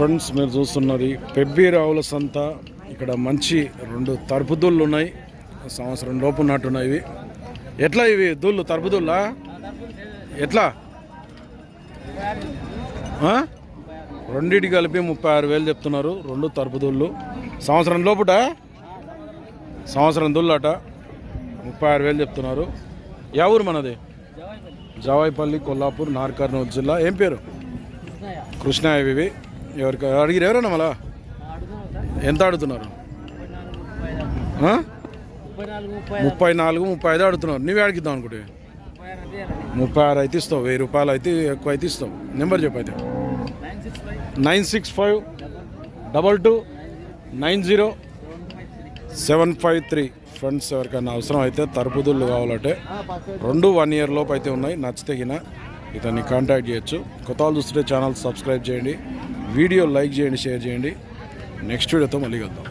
Friends మీరు చూస్తున్నది పెబ్బి రావుల సంత. ఇక్కడ మంచి రెండు తరుపుదుళ్ళు ఉన్నాయి. సంవత్సరం లోపు నాటున్నాయి ఇవి. ఎట్లా ఇవి దూళ్ళు తరుపుదుళ్ళా ఎట్లా? రెండింటి కలిపి ముప్పై ఆరు వేలు చెప్తున్నారు. రెండు తరుపుదుళ్ళు సంవత్సరం లోపుట? సంవత్సరం దుళ్ళట. ముప్పై ఆరు వేలు చెప్తున్నారు. యా ఊరు మనది? జవాయిపల్లి కొల్లాపూర్ నార్కర్నూలు జిల్లా. ఏం పేరు? కృష్ణాయవి ఎవరికి? అడిగిరు ఎవరన్నా మళ్ళా? ఎంత అడుగుతున్నారు ముప్పై నాలుగు ముప్పై ఐదు అడుగుతున్నారు నువ్వే అడిగిద్దాం అనుకుంటే. ముప్పై ఆరు అయితే ఇస్తావు వెయ్యి రూపాయలు అయితే ఎక్కువ అయితే ఇస్తావు. నెంబర్ చెప్పు అయితే. Nine six five double two nine zero seven five three. Friends ఎవరికైనా అవసరం అయితే తరుపుదుళ్ళు కావాలంటే రెండు వన్ ఇయర్ లోపు అయితే ఉన్నాయి. నచ్చితే గిన ఇతన్ని కాంటాక్ట్ చేయొచ్చు. కొత్త వాళ్ళు చూస్తుంటే ఛానల్ సబ్స్క్రైబ్ చేయండి. వీడియో లైక్ చేయండి షేర్ చేయండి. నెక్స్ట్ వీడియోతో మళ్ళీ కలుద్దాం.